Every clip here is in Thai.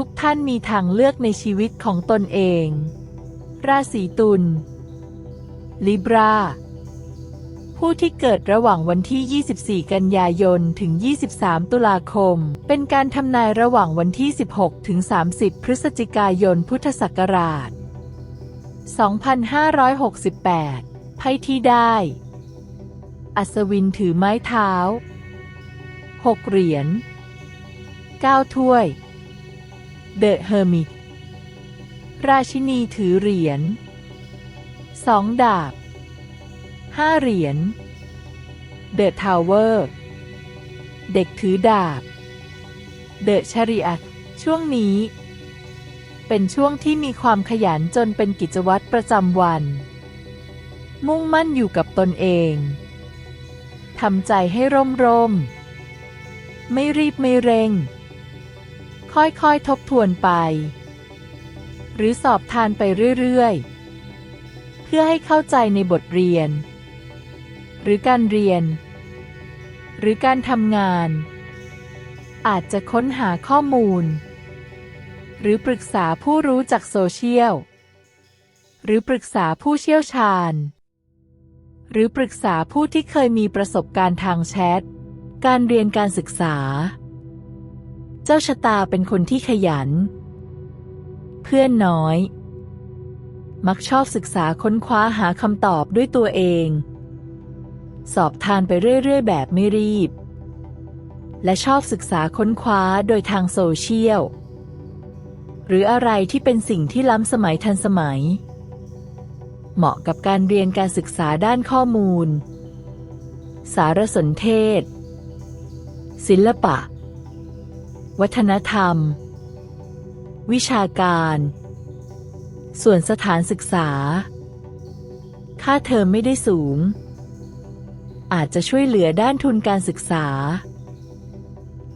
ทุกท่านมีทางเลือกในชีวิตของตนเอง ราศีตุลลิบราผู้ที่เกิดระหว่างวันที่ 24 กันยายน ถึง 23 ตุลาคม เป็นการทำนายระหว่างวันที่ 16 ถึง 30 พฤศจิกายน พุทธศักราช 2568 ไพ่ที่ได้ อัศวินถือไม้เท้า 6 เหรียญ 9 ถ้วย เดอะเฮอร์มิต ราชินีถือเหรียญสองดาบห้าเหรียญเดอะทาวเวอร์เด็กถือดาบ เดอะชริอัตช่วงนี้ เป็นช่วงที่มีความขยันจนเป็นกิจวัตรประจำวัน มุ่งมั่นอยู่กับตนเองทำใจให้ร่มร่ม ไม่รีบไม่เร่ง ค่อยๆ ทบทวนไป หรือสอบทานไปเรื่อยๆ เพื่อให้เข้าใจในบทเรียน หรือการเรียน หรือการทำงาน อาจจะค้นหาข้อมูล หรือปรึกษาผู้รู้จากโซเชียล หรือปรึกษาผู้เชี่ยวชาญ หรือปรึกษาผู้ที่เคยมีประสบการณ์ทางแชทการเรียนการศึกษา เจ้าชะตาเป็นคนที่ขยัน เพื่อนน้อย มักชอบศึกษาค้นคว้าหาคำตอบด้วยตัวเอง สอบทานไปเรื่อย ๆ แบบไม่รีบ และชอบศึกษาค้นคว้าโดยทางโซเชียล หรืออะไรที่เป็นสิ่งที่ล้ำสมัยทันสมัย เหมาะกับการเรียนการศึกษาด้านข้อมูล สารสนเทศ ศิลปะ วัฒนธรรม วิชาการ ส่วนสถานศึกษา ค่าเทอมไม่ได้สูง อาจจะช่วยเหลือด้านทุนการศึกษา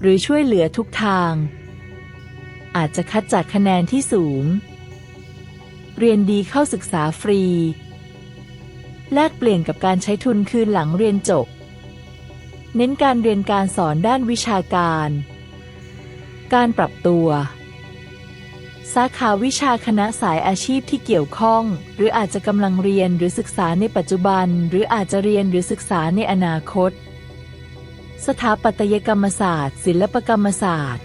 หรือช่วยเหลือทุกทาง อาจจะคัดจากคะแนนที่สูง เรียนดีเข้าศึกษาฟรี แลกเปลี่ยนกับการใช้ทุนคืนหลังเรียนจบ เน้นการเรียนการสอนด้านวิชาการ การปรับตัว สาขาวิชาคณะสายอาชีพที่เกี่ยวข้อง หรืออาจจะกำลังเรียนหรือศึกษาในปัจจุบัน หรืออาจจะเรียนหรือศึกษาในอนาคต สถาปัตยกรรมศาสตร์ ศิลปกรรมศาสตร์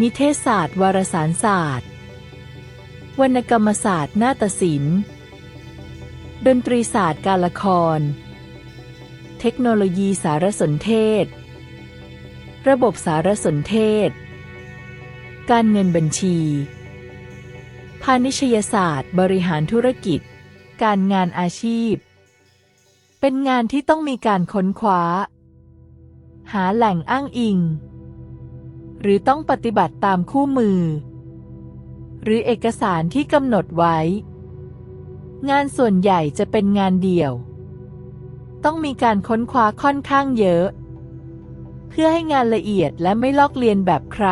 นิเทศศาสตร์ วารสารศาสตร์ วรรณกรรมศาสตร์ นาฏศิลป์ ดนตรีศาสตร์การละคร เทคโนโลยีสารสนเทศ ระบบสารสนเทศ การเงินบัญชี พาณิชยศาสตร์ บริหารธุรกิจ การงานอาชีพ เป็นงานที่ต้องมีการค้นคว้า หาแหล่งอ้างอิง หรือต้องปฏิบัติตามคู่มือ หรือเอกสารที่กำหนดไว้ งานส่วนใหญ่จะเป็นงานเดี่ยว ต้องมีการค้นคว้าค่อนข้างเยอะ พื่อให้งานละเอียดและไม่ลอกเลียนแบบใคร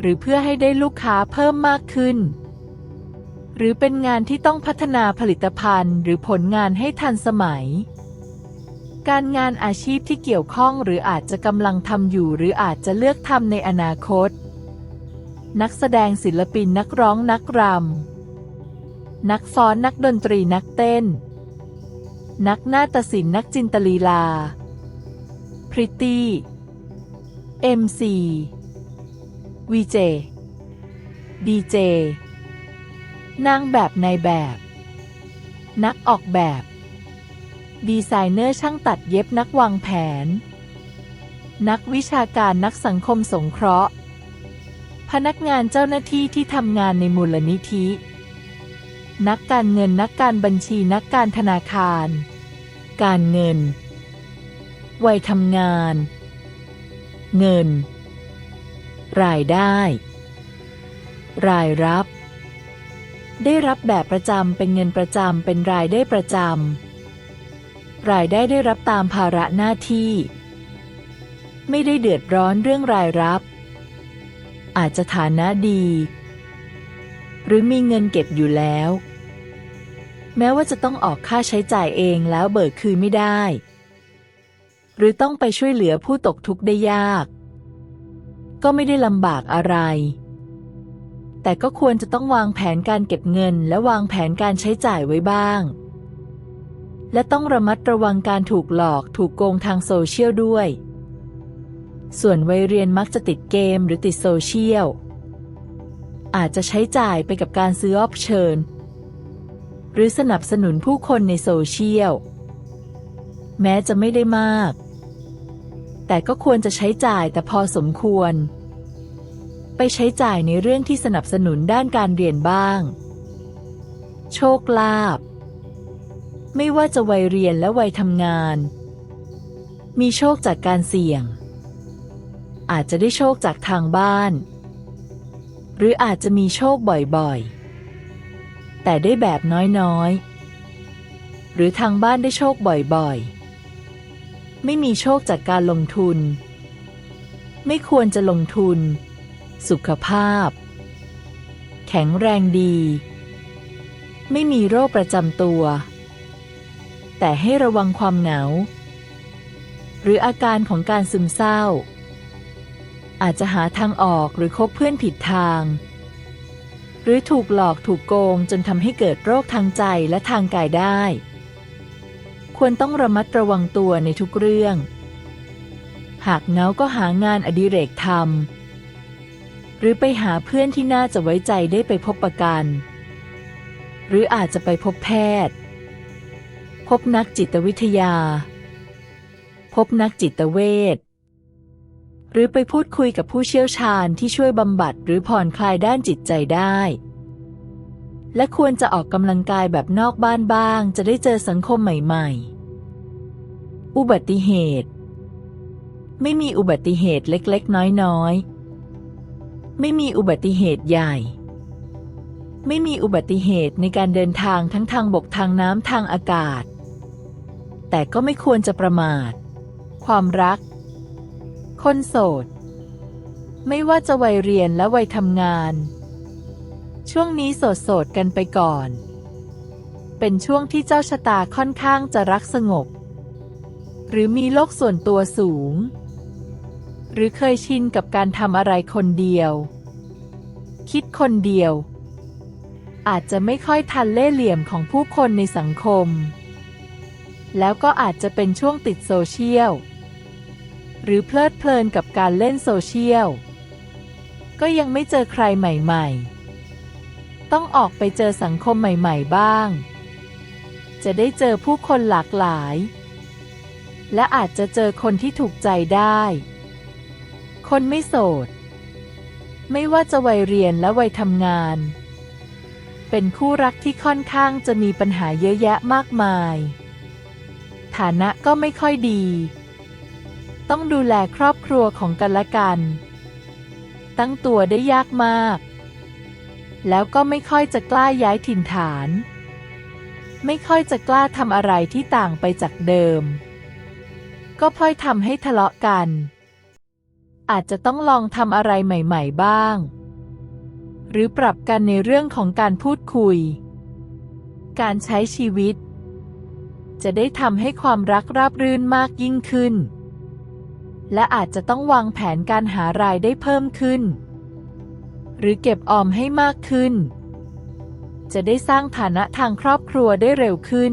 หรือเพื่อให้ได้ลูกค้าเพิ่มมากขึ้น หรือเป็นงานที่ต้องพัฒนาผลิตภัณฑ์ หรือผลงานให้ทันสมัย การงานอาชีพที่เกี่ยวข้องหรืออาจจะกำลังทำอยู่ หรืออาจจะเลือกทำในอนาคต นักแสดงศิลปินนักร้องนักรำนักฟ้อนนักดนตรีนักเต้น นักนาฏศิลป์นักจินตลีลา พริตตี้เอ็มซีวีเจ ดีเจ นางแบบในแบบ นักออกแบบ ดีไซเนอร์ช่างตัดเย็บนักวางแผน นักวิชาการนักสังคมสงเคราะห์ พนักงานเจ้าหน้าที่ที่ทำงานในมูลนิธิ นักการเงินนักการบัญชีนักการธนาคาร การเงิน วัยทำงาน เงิน รายได้ รายรับ ได้รับแบบประจำเป็นเงินประจำเป็นรายได้ประจำรายได้ได้รับตามภาระหน้าที่ ไม่ได้เดือดร้อนเรื่องรายรับ อาจจะฐานะดี หรือมีเงินเก็บอยู่แล้ว แม้ว่าจะต้องออกค่าใช้จ่ายเองแล้วเบิกคืนไม่ได้ หรือต้องไปช่วยเหลือผู้ตกทุกข์ได้ยาก ก็ไม่ได้ลำบากอะไร แต่ก็ควรจะต้องวางแผนการเก็บเงิน และวางแผนการใช้จ่ายไว้บ้าง และต้องระมัดระวังการถูกหลอกถูกโกงทางโซเชียลด้วย ส่วนวัยเรียนมักจะติดเกมหรือติดโซเชียล อาจจะใช้จ่ายไปกับการซื้อออปเชิญ หรือสนับสนุนผู้คนในโซเชียลแม้จะไม่ได้มาก แต่ก็ควรจะใช้จ่ายแต่พอสมควร ไปใช้จ่ายในเรื่องที่สนับสนุนด้านการเรียนบ้าง โชคลาภไม่ว่าจะวัยเรียนและวัยทำงาน มีโชคจากการเสี่ยง อาจจะได้โชคจากทางบ้าน หรืออาจจะมีโชคบ่อยๆ แต่ได้แบบน้อยๆ หรือทางบ้านได้โชคบ่อยๆ ไม่มีโชคจากการลงทุน ไม่ควรจะลงทุน สุขภาพ แข็งแรงดี ไม่มีโรคประจำตัว แต่ให้ระวังความเหงา หรืออาการของการซึมเศร้า อาจจะหาทางออกหรือคบเพื่อนผิดทาง หรือถูกหลอกถูกโกงจนทำให้เกิดโรคทางใจและทางกายได้ ควรต้องระมัดระวังตัวในทุกเรื่อง หากเงาก็หางานอดิเรกทำหรือไปหาเพื่อนที่น่าจะไว้ใจได้ไปพบประกัน หรืออาจจะไปพบแพทย์ พบนักจิตวิทยา พบนักจิตเวชหรือไปพูดคุยกับผู้เชี่ยวชาญที่ช่วยบำบัดหรือผ่อนคลายด้านจิตใจได้ และควรจะออกกำลังกายแบบนอกบ้านบ้าง จะได้เจอสังคมใหม่ ๆ อุบัติเหตุ ไม่มีอุบัติเหตุเล็กๆ น้อยๆ ไม่มีอุบัติเหตุใหญ่ ไม่มีอุบัติเหตุในการเดินทางทั้งทางบกทางน้ำทางอากาศ แต่ก็ไม่ควรจะประมาท ความรัก คนโสด ไม่ว่าจะวัยเรียนและวัยทำงาน ช่วงนี้โสดๆกันไปก่อน เป็นช่วงที่เจ้าชะตาค่อนข้างจะรักสงบ หรือมีโลกส่วนตัวสูง หรือเคยชินกับการทำอะไรคนเดียว คิดคนเดียว อาจจะไม่ค่อยทันเล่เหลี่ยมของผู้คนในสังคม แล้วก็อาจจะเป็นช่วงติดโซเชียล หรือเพลิดเพลินกับการเล่นโซเชียล ก็ยังไม่เจอใครใหม่ ๆ ต้องออกไปเจอสังคมใหม่ๆบ้าง จะได้เจอผู้คนหลากหลาย และอาจจะเจอคนที่ถูกใจได้ คนไม่โสด ไม่ว่าจะวัยเรียนและวัยทำงาน เป็นคู่รักที่ค่อนข้างจะมีปัญหาเยอะแยะมากมาย ฐานะก็ไม่ค่อยดี ต้องดูแลครอบครัวของกันและกัน ตั้งตัวได้ยากมาก แล้วก็ไม่ค่อยจะกล้าย้ายถิ่นฐาน ไม่ค่อยจะกล้าทำอะไรที่ต่างไปจากเดิม ก็พลอยทำให้ทะเลาะกัน อาจจะต้องลองทำอะไรใหม่ ๆ บ้าง หรือปรับกันในเรื่องของการพูดคุย การใช้ชีวิต จะได้ทำให้ความรักราบรื่นมากยิ่งขึ้น และอาจจะต้องวางแผนการหารายได้เพิ่มขึ้น หรือเก็บออมให้มากขึ้น จะได้สร้างฐานะทางครอบครัวได้เร็วขึ้น